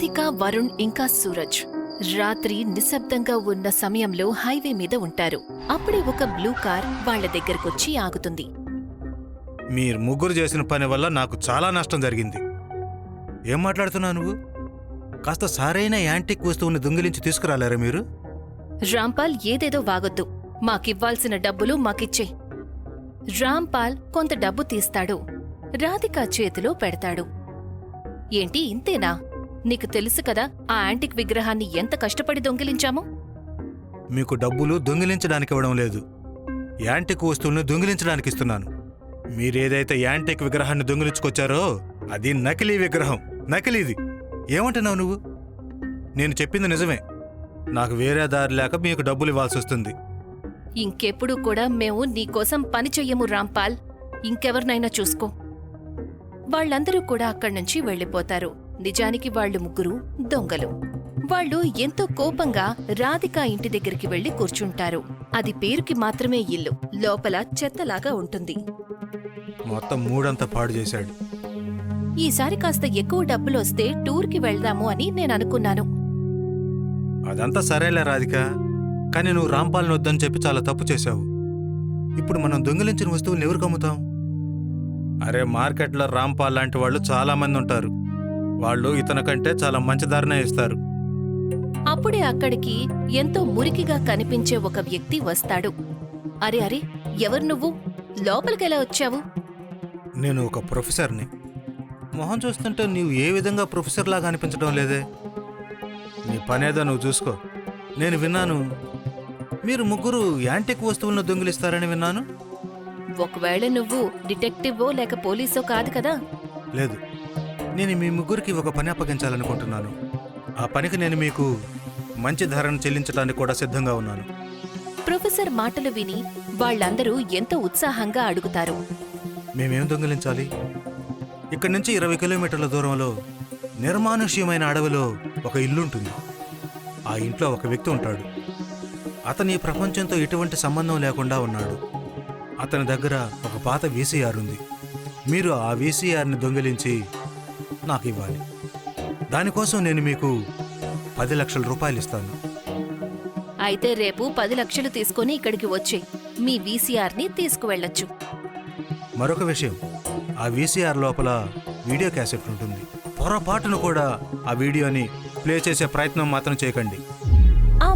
రాధిక వరుణ్ ఇంకా సూరజ్. రాత్రి నిశ్శబ్దంగా ఉన్న సమయంలో హైవే మీద ఉంటారు. అప్పుడే ఒక బ్లూ కార్ వాళ్ళ దగ్గరకొచ్చి ఆగుతుంది. మీరు ముగ్గురు చేసిన పని వల్ల నాకు చాలా నష్టం జరిగింది. ఏం మాట్లాడుతున్నావు నువ్వు? కాస్త సరైన యాంటిక్ వస్తువుని దొంగిలించి తీసుకురాలేరా మీరు? రాంపాల్ ఏదేదో వాగొద్దు. మాకివ్వాల్సిన డబ్బులు మాకిచ్చే. రాంపాల్ కొంత డబ్బు తీస్తాడు. రాధిక చేతిలో పెడతాడు. ఏంటి ఇంతేనా? నీకు తెలుసు కదా ఆ యాంటిక్ విగ్రహాన్ని ఎంత కష్టపడి దొంగిలించామో? మీకు డబ్బులు దొంగిలించడానికి ఇవ్వడం లేదు. యాంటిక్ వస్తువులను దొంగిలించడానికి ఇస్తున్నాను. మీరేదైతే యాంటిక్ విగ్రహాన్ని దొంగిలించుకొచ్చారో అది నకిలీ విగ్రహం. నకిలీది. ఏమంటున్నావు నువ్వు? నేను చెప్పింది నిజమే. నాకు వేరే దారి లేక మీకు డబ్బులు ఇవ్వాల్సి వస్తుంది. ఇంకెప్పుడు కూడా మేము నీకోసం పని చెయ్యము రాంపాల్. ఇంకెవరినైనా చూసుకో. వాళ్ళందరూ కూడా అక్కడ్నుంచి వెళ్ళిపోతారు. నిజానికి వాళ్ళు ముగ్గురు దొంగలు. వాళ్ళు ఎంతో కోపంగా రాధిక ఇంటి దగ్గరికి వెళ్ళి కూర్చుంటారు. అది పేరుకి మాత్రమే ఇల్లు. లోపల చెత్తలాగా ఉంటుంది. మొత్తం మూడంతా పాడు చేశాడు. ఈసారి కాస్త ఎక్కువ డబ్బులొస్తే టూర్కి వెళ్దాము అని నేననుకున్నాను అదంతా సరేలే రాధిక. కానీ నువ్వు రాంపాలను వద్దని చెప్పి చాలా తప్పు చేశావు. ఇప్పుడు మనం దొంగిలించిన వస్తువులను ఎవరికి అమ్ముతాం? అరే మార్కెట్లో రాంపాల్ లాంటి వాళ్ళు చాలా మంది ఉంటారు. వాళ్ళు ఇతని కంటే చాలా మంచి ధరనే ఇస్తారు. అప్పుడే అక్కడికి ఎంతో మురికిగా కనిపించే ఒక వ్యక్తి వస్తాడు. అరే అరే ఎవరు నువ్వు? లోపలికెలా వచ్చావు? నేను ఒక ప్రొఫెసర్ని. మొహం చూస్తుంటే నీవు ఏ విధంగా ప్రొఫెసర్ లాగా అనిపించడం లేదే. నీ పనేదో నువ్వు చూసుకో. నేను విన్నాను మీరు ముగ్గురు యాంటిక్ వస్తువులను దొంగిలిస్తారని విన్నాను. ఒకవేళ నువ్వు డిటెక్టివో లేక పోలీసో కాదు కదా? లేదు. నేను మీ ముగ్గురికి ఒక పని అప్పగించాలనుకుంటున్నాను. ఆ పనికి నేను మీకు మంచి ధరను చెల్లించడానికి కూడా సిద్ధంగా ఉన్నాను. ప్రొఫెసర్ మాటలు విని వాళ్ళందరూ ఎంతో ఉత్సాహంగా అడుగుతారు. మేమేం దొంగిలించాలి? ఇక్కడి నుంచి ఇరవై కిలోమీటర్ల దూరంలో నిర్మానుష్యమైన అడవిలో ఒక ఇల్లుంటుంది. ఆ ఇంట్లో ఒక వ్యక్తి ఉంటాడు. అతని ఈ ప్రపంచంతో ఎటువంటి సంబంధం లేకుండా ఉన్నాడు. అతని దగ్గర ఒక పాత వీసీఆర్ ఉంది. మీరు ఆ వీసీఆర్ని దొంగిలించి నాకు ఇవ్వాలి దానికోసం నేను మీకు పది లక్షల రూపాయలు ఇస్తాను. అయితే రేపు పది లక్షలు తీసుకొని ఇక్కడికి వచ్చే మీ వీసీఆర్ని తీసుకువెళ్ళొచ్చు. మరొక విషయం ఆ వీసీఆర్ లోపల వీడియో క్యాసెట్ ఉంటుంది. పొరపాటును కూడా ఆ వీడియోని ప్లే చేసే ప్రయత్నం మాత్రం చేయకండి.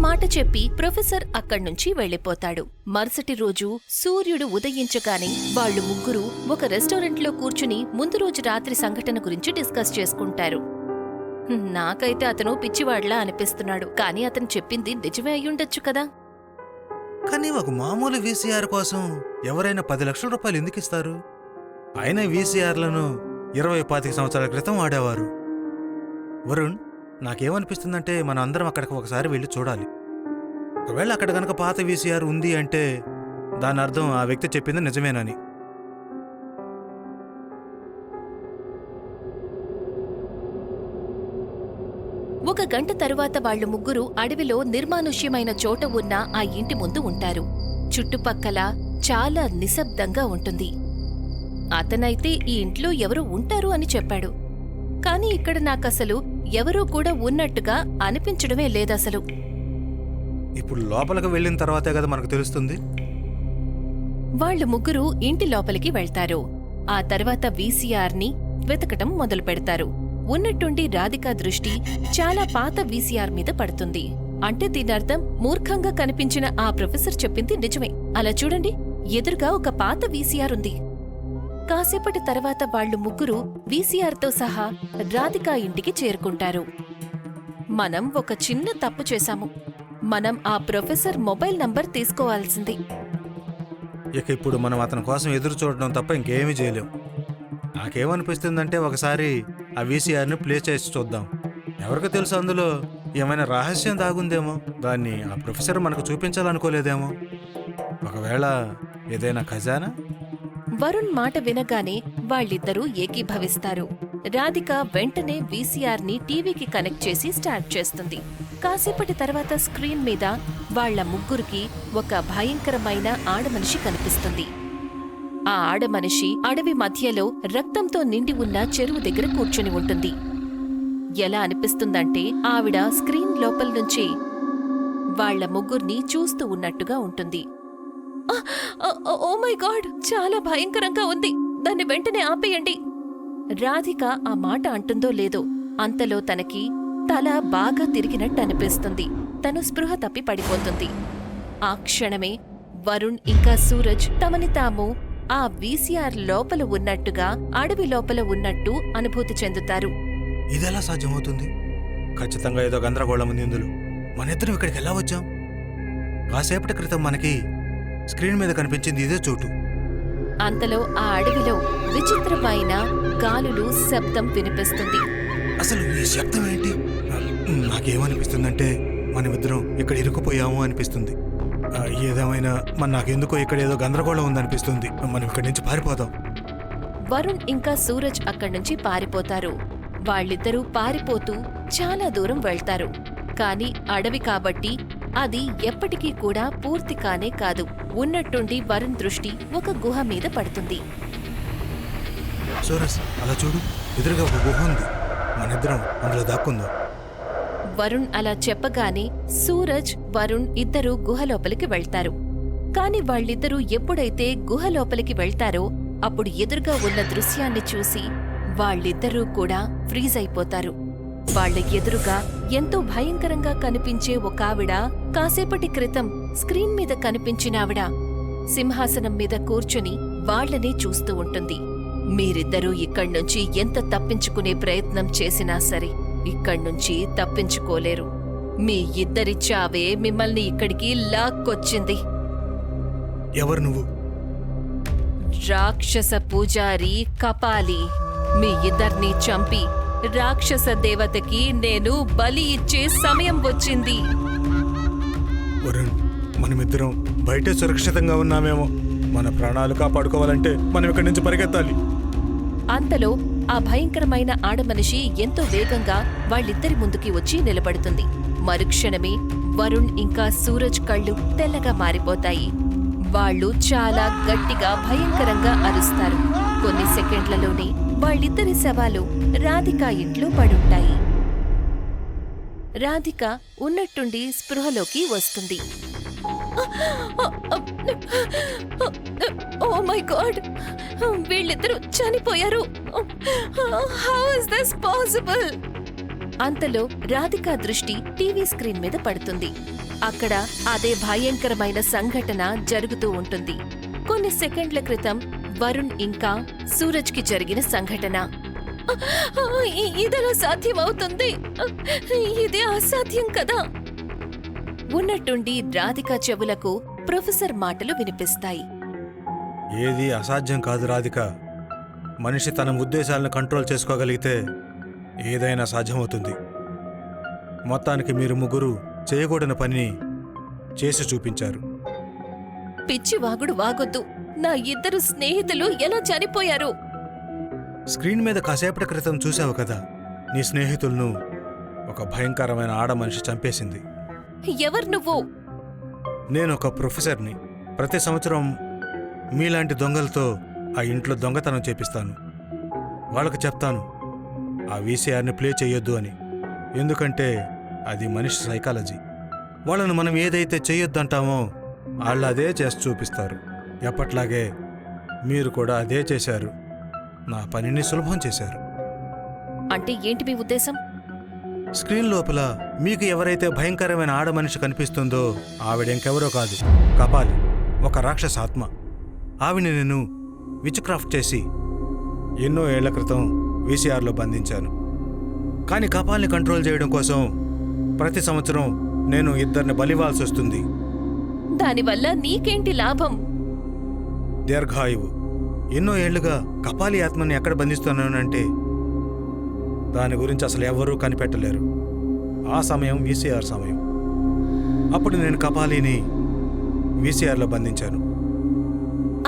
మాట చెప్పి ప్రొఫెసర్ అక్కడ్నుంచి వెళ్ళిపోతాడు. మరుసటి రోజు సూర్యుడు ఉదయించగానే వాళ్ళు ముగ్గురు ఒక రెస్టారెంట్లో కూర్చుని ముందు రోజు రాత్రి సంఘటన గురించి డిస్కస్ చేసుకుంటారు. నాకైతే అతను పిచ్చివాడ్లా అనిపిస్తున్నాడు. కానీ అతను చెప్పింది నిజమే అయ్యుండొచ్చు కదా? కానీ ఒక మామూలు వీసీఆర్ కోసం ఎవరైనా పది లక్షల రూపాయలు ఎందుకు ఇస్తారు? అయినా వీసీఆర్లను ఇరవై పాతిక సంవత్సరాల క్రితం వాడేవారు. వరుణ్ నాకేమనిపిస్తుందంటే మనం అందరం అక్కడికి ఒకసారి వెళ్ళి చూడాలి. ఒకవేళ అక్కడ గనక పాత వీసీఆర్ ఉంది అంటే దాని అర్థం ఆ వ్యక్తి చెప్పింది నిజమేనని. ఒక గంట తరువాత వాళ్ళు ముగ్గురు అడవిలో నిర్మానుష్యమైన చోట ఉన్న ఆ ఇంటి ముందు ఉంటారు. చుట్టుపక్కల చాలా నిశ్శబ్దంగా ఉంటుంది. అతనైతే ఈ ఇంట్లో ఎవరు ఉంటారు అని చెప్పాడు. కాని ఇక్కడ నాకసలు ఎవరూ కూడా ఉన్నట్టుగా అనిపించడమే లేదసలు. ఇప్పుడు లోపలికి వెళ్ళిన తర్వాతే కదా మనకు తెలుస్తుంది? వాళ్ళు ముగ్గురు ఇంటి లోపలికి వెళ్తారు. ఆ తర్వాత వీసీఆర్ని వెతకటం మొదలు పెడతారు. ఉన్నట్టుండి రాధిక దృష్టి చాలా పాత వీసీఆర్ మీద పడుతుంది. అంటే దీనర్థం మూర్ఖంగా కనిపించిన ఆ ప్రొఫెసర్ చెప్పింది నిజమే. అలా చూడండి ఎదురుగా ఒక పాత వీసీఆర్ ఉంది. కాసేపటి తర్వాత వాళ్ళు ముగ్గురు వీసీఆర్తో సహా రాధికా ఇంటికి చేరుకుంటారు. మనం ఒక చిన్న తప్పు చేశాము. మనం ఆ ప్రొఫెసర్ మొబైల్ నంబర్ తీసుకోవాల్సింది. ఇక ఇప్పుడు మనం అతని కోసం ఎదురు చూడడం తప్ప ఇంకేమీ చేయలేం. నాకేమనిపిస్తుందంటే ఒకసారి ఆ వీసీఆర్ని ప్లే చేసి చూద్దాం. ఎవరికి తెలుసు అందులో ఏమైనా రహస్యం దాగుందేమో? దాన్ని ఆ ప్రొఫెసర్ మనకు చూపించాలనుకోలేదేమో? ఒకవేళ ఏదైనా ఖజానా? వరుణ్ మాట వినగానే వాళ్ళిద్దరూ ఏకీభవిస్తారు. రాధిక వెంటనే వీసీఆర్ని టీవీకి కనెక్ట్ చేసి స్టార్ట్ చేస్తుంది. కాసేపటి తర్వాత స్క్రీన్ మీద వాళ్ళ ముగ్గురికి ఒక భయంకరమైన ఆడమనిషి కనిపిస్తుంది. ఆ ఆడమనిషి అడవి మధ్యలో రక్తంతో నిండి ఉన్న చెరువు దగ్గర కూర్చుని ఉంటుంది. ఎలా అనిపిస్తుందంటే ఆవిడ స్క్రీన్ లోపల నుంచి వాళ్ళ ముగ్గుర్ని చూస్తూ ఉన్నట్టుగా ఉంటుంది. ఓ మై గాడ్ చాలా భయంకరంగా ఉంది. దాన్ని వెంటనే ఆపేయండి. రాధిక ఆ మాట అంటుందో లేదో అంతలో తనకి తల బాగా తిరిగినట్టు అనిపిస్తుంది. తను స్పృహ తప్పి పడిపోతుంది. ఆ క్షణమే వరుణ్ ఇంకా సూరజ్ తమని తాము ఆ వీసీఆర్ లోపల ఉన్నట్టుగా అడవి లోపల ఉన్నట్టు అనుభూతి చెందుతారు. ఇదెలా సాధ్యమవుతుంది? ఖచ్చితంగా ఏదో గందరగోళం ఉంది ఇందులో. మనిద్దరం ఇక్కడికి ఎలా వచ్చాం? కాసేపటి క్రితం మనకి స్క్రీన్ మీద కనిపించింది ఇదే చోటు. అంతలో ఆ అడవిలో విచిత్రమైన గాలులు శబ్దం వినిపిస్తుంది. అసలు ఈ శబ్దం ఏంటి? నాకేమనిపిస్తుందంటే మనమిద్దరం ఇక్కడ ఇరుక్కుపోయాము అనిపిస్తుంది. ఏదేమైనా మన నాకెందుకో ఇక్కడ ఏదో గందరగోళం ఉందనిపిస్తుంది. మనం ఇక్కడి నుంచి పారిపోదాం. వరుణ్ ఇంకా సూరజ్ అక్కడి నుంచి పారిపోతారు. వాళ్ళిద్దరూ పారిపోతూ చాలా దూరం వెళ్తారు. కాని అడవి కాబట్టి అది ఎప్పటికీ కూడా పూర్తి కానే కాదు. ఉన్నట్టుండి వరుణ్ దృష్టి ఒక గుహ మీద పడుతుంది. సూరస్ అలా చూడు. ఎదురుగా ఒక గుహ ఉంది. మనిద్దరం అందులో దాక్కుందాం. వరుణ్ అలా చెప్పగానే సూరజ్ వరుణ్ ఇద్దరూ గుహ లోపలికి వెళ్తారు. కాని వాళ్ళిద్దరూ ఎప్పుడైతే గుహ లోపలికి వెళ్తారో అప్పుడు ఎదురుగా ఉన్న దృశ్యాన్ని చూసి వాళ్ళిద్దరూ కూడా ఫ్రీజ్ అయిపోతారు. వాళ్ళ ఎదురుగా ఎంతో భయంకరంగా కనిపించే ఒక ఆవిడ కాసేపటి క్రితం స్క్రీన్ మీద కనిపించిన ఆవిడ. సింహాసనం మీద కూర్చుని వాళ్ళనే చూస్తూ ఉంటుంది. మీరిద్దరూ ఇక్కడ్నుంచి ఎంత తప్పించుకునే ప్రయత్నం చేసినా సరే ఇక్కడ్నుంచి తప్పించుకోలేరు. మీ ఇద్దరి చావే మిమ్మల్ని ఇక్కడికి లాక్కొచ్చింది. ఎవరు నువ్వు? రాక్షస పూజారి కపాలి. మీ ఇద్దర్ని చంపి రాక్షస దేవతకి నేను బలి ఇచ్చే సమయం వచ్చింది. వరుణ్ మనమిద్దరం బయటే సురక్షితంగా ఉన్నామేమో. మన ప్రాణాలు కాపాడుకోవాలంటే మనం ఇక్కడి నుంచి పరిగెత్తాలి. అంతలో ఆ భయంకరమైన ఆడమనిషి ఎంతో వేగంగా వాళ్ళిద్దరి ముందుకి వచ్చి నిలబడుతుంది. మరుక్షణమే వరుణ్ ఇంకా సూరజ్ కళ్ళు తెల్లగా మారిపోతాయి. వాళ్ళు చాలా గట్టిగా భయంకరంగా అరుస్తారు. కొన్ని సెకండ్లలోనే వాళ్ళిద్దరి శవాలు రాధిక ఇంట్లో పడుంటాయి. రాధిక ఉన్నట్టుండి స్పృహలోకి వస్తుంది. Oh my God! వీళ్ళిద్దరూ చనిపోయారు. హౌ ఇస్ దిస్ పాసిబుల్ అంతలో రాధిక దృష్టి టీవీ స్క్రీన్ మీద పడుతుంది. అక్కడ అదే భయంకరమైన సంఘటన జరుగుతూ ఉంటుంది. కొన్ని సెకండ్ల క్రితం వరుణ్ ఇంకా సూరజ్కి జరిగిన సంఘటన. ఇదెలా సాధ్యమవుతుంది? ఇది అసాధ్యం కదా? ఉన్నట్టుండి రాధిక చెవులకు ప్రొఫెసర్ మాటలు వినిపిస్తాయి. ఏది అసాధ్యం కాదు రాధిక. మనిషి తన ఉద్దేశాలను కంట్రోల్ చేసుకోగలిగితే ఏదైనా సాధ్యమవుతుంది. మొత్తానికి మీరు ముగ్గురు చేయకూడని పని చేసి చూపించారు. పిచ్చి వాగుడు వాగొద్దు. నా ఇద్దరు స్నేహితులు ఎలా చనిపోయారు? స్క్రీన్ మీద కాసేపటి క్రితం చూసావు కదా నీ స్నేహితులను ఒక భయంకరమైన ఆడ మనిషి చంపేసింది. ఎవరు నువ్వు? నేను ఒక ప్రొఫెసర్ని. ప్రతి సంవత్సరం మీలాంటి దొంగలతో ఆ ఇంట్లో దొంగతనం చేపిస్తాను. వాళ్ళకు చెప్తాను ఆ వీసీఆర్ని ప్లే చేయొద్దు అని. ఎందుకంటే అది మనిషి సైకాలజీ. వాళ్ళను మనం ఏదైతే చేయొద్దంటామో వాళ్ళు అదే చేసి చూపిస్తారు. ఎప్పట్లాగే మీరు కూడా అదే చేశారు. నా పనిని సులభం చేశారు. అంటే ఏంటి మీ ఉద్దేశం? స్క్రీన్ లోపల మీకు ఎవరైతే భయంకరమైన ఆడ మనిషి కనిపిస్తుందో ఆవిడ ఇంకెవరో కాదు. కపాలి. ఒక రాక్షస ఆత్మ. ఆవిని నేను విచ్క్రాఫ్ట్ చేసి ఎన్నో ఏళ్ళ క్రితం వీసీఆర్లో బంధించాను. కానీ కపాల్ని కంట్రోల్ చేయడం కోసం ప్రతి సంవత్సరం నేను ఇద్దరిని బలివ్వాల్సి వస్తుంది దానివల్ల నీకేంటి లాభం? దీర్ఘాయువు. ఎన్నో ఏళ్ళుగా కపాలి ఆత్మని ఎక్కడ బంధిస్తున్నానంటే దాని గురించి అసలు ఎవరూ కనిపెట్టలేరు. ఆ సమయం వీసీఆర్ సమయం. అప్పుడు నేను కపాలిని వీసీఆర్లో బంధించాను.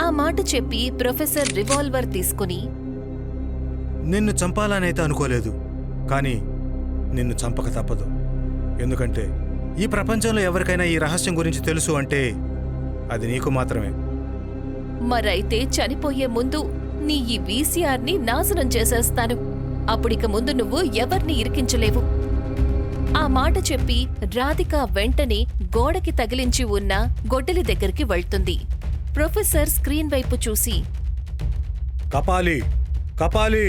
ఆ మాట చెప్పి ప్రొఫెసర్ రివాల్వర్ తీసుకుని నిన్ను చంపాలనైతే అనుకోలేదు కానీ నిన్ను చంపక తప్పదు. ఎందుకంటే ఈ ప్రపంచంలో ఎవరికైనా ఈ రహస్యం గురించి తెలుసు అంటే అది నీకు మాత్రమే. మరైతే చనిపోయే ముందు నీ ఈ వీసీఆర్ని నాశనం చేసేస్తాను. అప్పుడిక ముందు నువ్వు ఎవర్ని ఇరికించలేవు. ఆ మాట చెప్పి రాధిక వెంటనే గోడకి తగిలించి ఉన్న గొడ్డలి దగ్గరికి వెళ్తుంది. ప్రొఫెసర్ స్క్రీన్ వైపు చూసి కపాలి కపాలి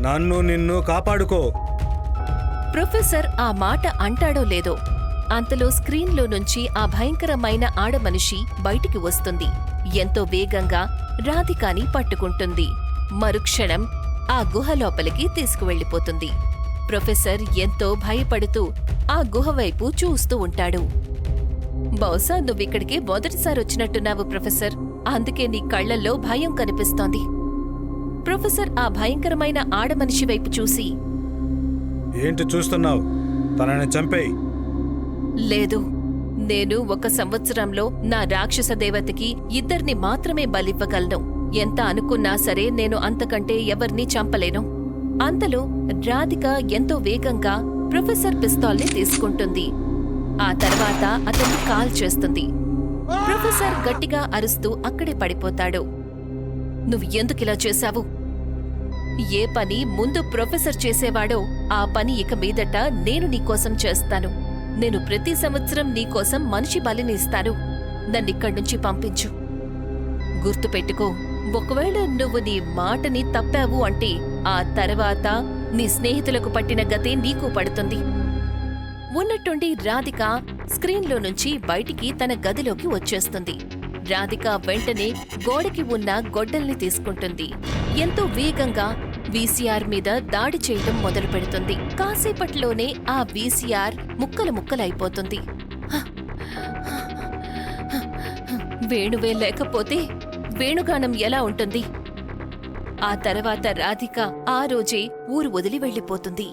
నన్ను నిన్ను కాపాడుకో. ప్రొఫెసర్ ఆ మాట అంటాడో లేదో అంతలో స్క్రీన్లో నుంచి ఆ భయంకరమైన ఆడమనిషి బయటికి వస్తుంది. ఎంతో వేగంగా రాధికాని పట్టుకుంటుంది. మరుక్షణం ఆ గుహ లోపలికి తీసుకువెళ్ళిపోతుంది. ప్రొఫెసర్ ఎంతో భయపడుతూ ఆ గుహ వైపు చూస్తూ ఉంటాడు. బహుశా నువ్విక్కడికి మొదటిసారి వచ్చినట్టున్నావు ప్రొఫెసర్. అందుకే నీ కళ్ళల్లో భయం కనిపిస్తోంది. ప్రొఫెసర్ ఆ భయంకరమైన ఆడమనిషి వైపు చూసి ఏంటి చూస్తున్నావు? తనని చంపేయి. లేదు. నేను ఒక సంవత్సరంలో నా రాక్షస దేవతకి ఇద్దరిని మాత్రమే బలివ్వగలను. ఎంత అనుకున్నా సరే నేను అంతకంటే ఎవరిని చంపలేను. అంతలో రాధిక ఎంతో వేగంగా ప్రొఫెసర్ పిస్తాల్ని తీసుకుంటుంది. ఆ తర్వాత అతన్ని కాల్ చేస్తుంది. ప్రొఫెసర్ గట్టిగా అరుస్తూ అక్కడే పడిపోతాడు. నువ్వు ఎందుకిలా చేశావు? ఏ పని ముందు ప్రొఫెసర్ చేసేవాడో ఆ పని ఇక మీదట నేను నీకోసం చేస్తాను. నేను ప్రతి సంవత్సరం నీకోసం మనిషి బలిని ఇస్తాను. నన్నిక్కడి నుంచి పంపించు. గుర్తుపెట్టుకో ఒకవేళ నువ్వు నీ మాటని తప్పావు అంటే ఆ తర్వాత నీ స్నేహితులకు పట్టిన గతే నీకు పడుతుంది. ఉన్నట్టుండి రాధిక స్క్రీన్లో నుంచి బయటికి తన గదిలోకి వచ్చేస్తుంది. రాధిక వెంటనే గోడకి ఉన్న గొడ్డల్ని తీసుకుంటుంది. ఎంతో వేగంగా వీసీఆర్ మీద దాడి చేయడం మొదలు పెడుతుంది. కాసేపట్లోనే ఆ వీసీఆర్ ముక్కలు ముక్కలైపోతుంది. వేణువే లేకపోతే వేణుగానం ఎలా ఉంటుంది? ఆ తర్వాత రాధిక ఆ రోజే ఊరు వదిలి వెళ్ళిపోతుంది.